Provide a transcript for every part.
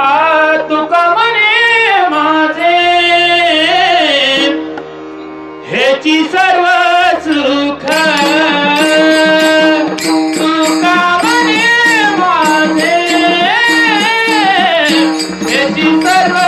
आ तुका म्हणे माझे ह्याची सर्व सुख तुका माझे ह्याची सर्व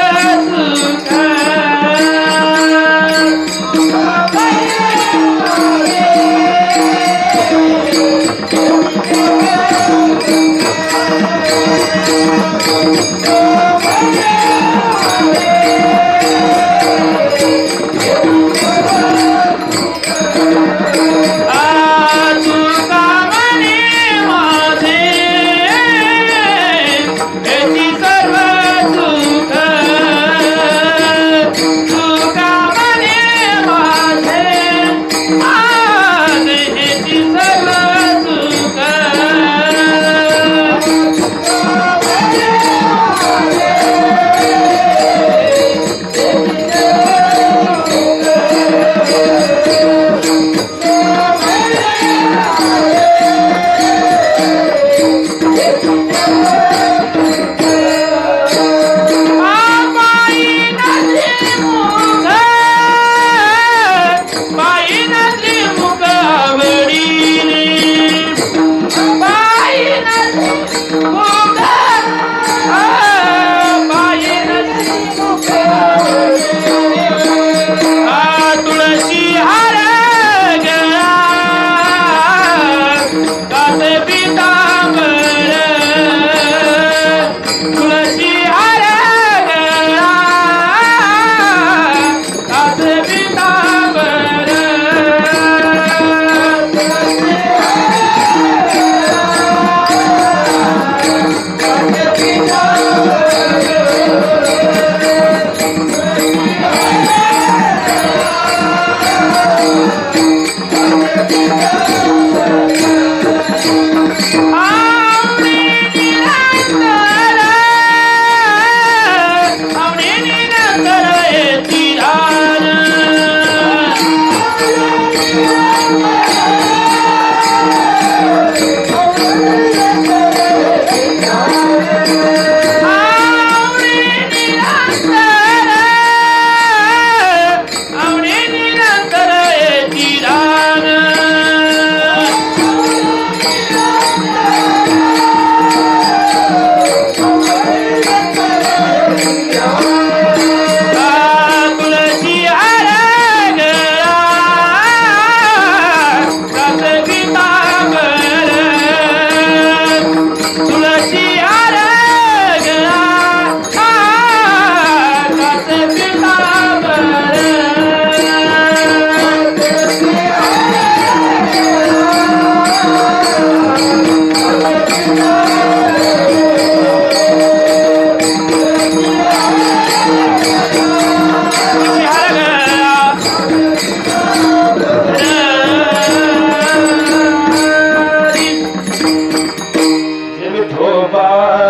tu nasci